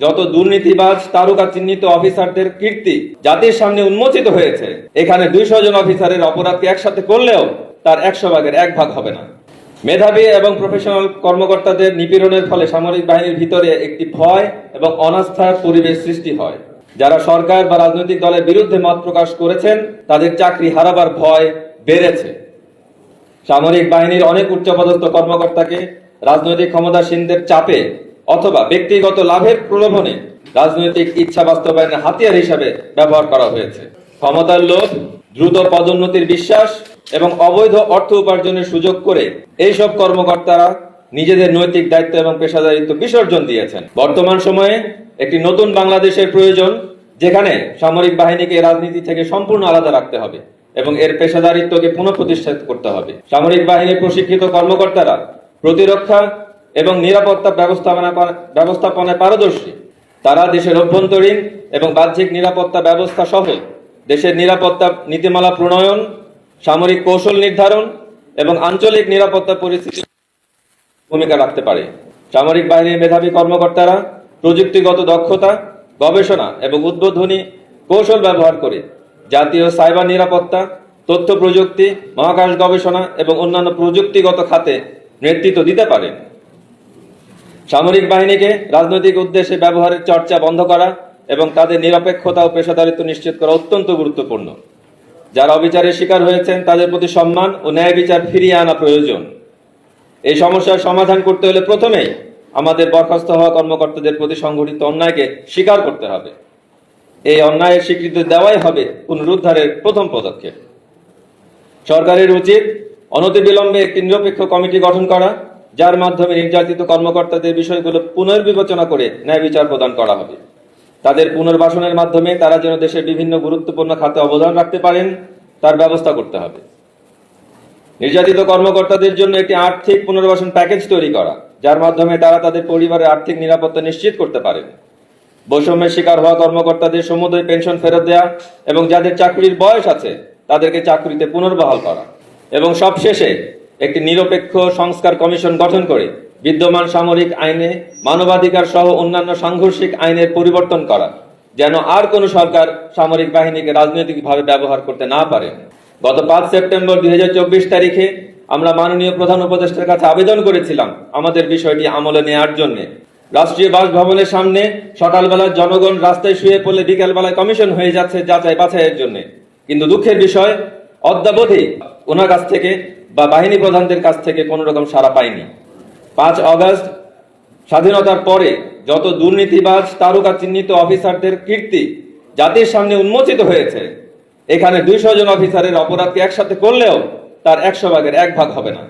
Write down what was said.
যত দুর্নীতিবাজ তারকা চিহ্নিত অফিসারদের কীর্তি জাতির সামনে উন্মোচিত হয়েছে, এখানে দুইশো জন অফিসারের অপরাধকে একসাথে করলেও তার একশো ভাগের এক ভাগ হবে না। মেধাবী এবং প্রফেশনাল কর্মকর্তাদের নিপীড়নের ফলে সামরিক বাহিনীর ভিতরে একটি ভয় এবং অনাস্থার পরিবেশ সৃষ্টি হয়। যারা সরকার বা রাজনৈতিক দলের বিরুদ্ধে মত প্রকাশ করেছেন, তাদের চাকরি হারাবার ভয় বেড়েছে। সামরিক বাহিনীর অনেক উচ্চপদস্থ কর্মকর্তাকে রাজনৈতিক ক্ষমতাসীনদের চাপে অথবা ব্যক্তিগত লাভের প্রলোভনে রাজনৈতিক ইচ্ছা বাস্তবায়নের হাতিয়ার হিসাবে ব্যবহার করা হয়েছে। ক্ষমতার লোভ, দ্রুত পদোন্নতির বিশ্বাস এবং অবৈধ অর্থ উপার্জনের সুযোগ করে এইসব কর্মকর্তারা নিজেদের নৈতিক দায়িত্ব এবং পেশাদারিত্ব বিসর্জন দিয়েছেন। বর্তমান সময়ে একটি নতুন বাংলাদেশের প্রয়োজন, যেখানে সামরিক বাহিনীকে রাজনীতি থেকে সম্পূর্ণ আলাদা রাখতে হবে এবং এর পেশাদারিত্বকে পুনঃপ্রতিষ্ঠিত করতে হবে। সামরিক বাহিনীর প্রশিক্ষিত কর্মকর্তারা প্রতিরক্ষা এবং নিরাপত্তা ব্যবস্থাপনা ব্যবস্থাপনায় পারদর্শী। তারা দেশের অভ্যন্তরীণ এবং বাহ্যিক নিরাপত্তা ব্যবস্থা সহ দেশের নিরাপত্তা নীতিমালা প্রণয়ন, সামরিক কৌশল নির্ধারণ এবং আঞ্চলিক নিরাপত্তা পরিস্থিতি ভূমিকা রাখতে পারে। সামরিক বাহিনীর মেধাবী কর্মকর্তারা প্রযুক্তিগত দক্ষতা, গবেষণা এবং উদ্বোধনী কৌশল ব্যবহার করে জাতীয় সাইবার নিরাপত্তা, তথ্য প্রযুক্তি, মহাকাশ গবেষণা এবং অন্যান্য প্রযুক্তিগত খাতে নেতৃত্ব দিতে পারেন। সামরিক বাহিনীকে রাজনৈতিক উদ্দেশ্যে ব্যবহারের চর্চা বন্ধ করা এবং তাদের নিরপেক্ষতা ও পেশাদারিত্ব নিশ্চিত করা অত্যন্ত গুরুত্বপূর্ণ। যারা অবিচারের শিকার হয়েছেন তাদের প্রতি সম্মান ও ন্যায় বিচার ফিরিয়ে আনা প্রয়োজন। এই সমস্যার সমাধান করতে হলে প্রথমেই আমাদের বরখাস্ত হওয়া কর্মকর্তাদের প্রতি সংঘটিত অন্যায়কে স্বীকার করতে হবে। এই অন্যায়ের স্বীকৃতি দেওয়াই হবে পুনরুদ্ধারের প্রথম পদক্ষেপ। সরকারের উচিত অনতিবিলম্বে একটি নিরপেক্ষ কমিটি গঠন করা যার মাধ্যমে নির্যাতিত কর্মকর্তাদের বিষয়গুলো পুনর্বিবেচনা করে ন্যায় বিচার প্রদান করা হবে। তাদের পুনর্বাসনের মাধ্যমে তারা যেন দেশের বিভিন্ন গুরুত্বপূর্ণ খাতে অবদান রাখতে পারেন, তার ব্যবস্থা করতে হবে। নির্যাতিত কর্মকর্তাদের জন্য একটি আর্থিক পুনর্বাসন প্যাকেজ তৈরি করা, যার মাধ্যমে তারা তাদের পরিবারের আর্থিক নিরাপত্তা নিশ্চিত করতে পারেন। বৈষম্যের শিকার হওয়া কর্মকর্তাদের সমুদয় পেনশন ফেরত দেয়া এবং যাদের চাকরির বয়স আছে, তাদেরকে চাকরিতে পুনর্বহাল করা। এবং সবশেষে একটি নিরপেক্ষ সংস্কার কমিশন গঠন করে বিদ্যমান সামরিক আইনে মানবাধিকার সহ অন্যান্য সাংঘর্ষিক আইনের পরিবর্তন করা, যেন আর কোনো সরকার সামরিক বাহিনীকে রাজনৈতিকভাবে ব্যবহার করতে না পারে। গত পাঁচ সেপ্টেম্বর দুই হাজার চব্বিশ তারিখে আমরা মাননীয় প্রধান উপদেষ্টার কাছে আবেদন করেছিলাম আমাদের বিষয়টি আমলে নেওয়ার জন্য। রাষ্ট্রীয় বাসভবনের সামনে সকালবেলা জনগণ রাস্তায় শুয়ে পড়লে বিকালবেলায় কমিশন হয়ে যাচ্ছে যাচাই বাছাইয়ের জন্য। কিন্তু দুঃখের বিষয়, অদ্যাবধি ওনার কাছ থেকে বা বাহিনী প্রধানদের কাছ থেকে কোনো রকম সাড়া পায়নি পাঁচ অগস্ট স্বাধীনতার পরে যত দুর্নীতিবাজ, তারকা চিহ্নিত অফিসারদের কীর্তি জাতির সামনে উন্মোচিত হয়েছে, এখানে দুইশো জন অফিসারের অপরাধকে একসাথে করলেও তার একশো ভাগের এক ভাগ হবে না।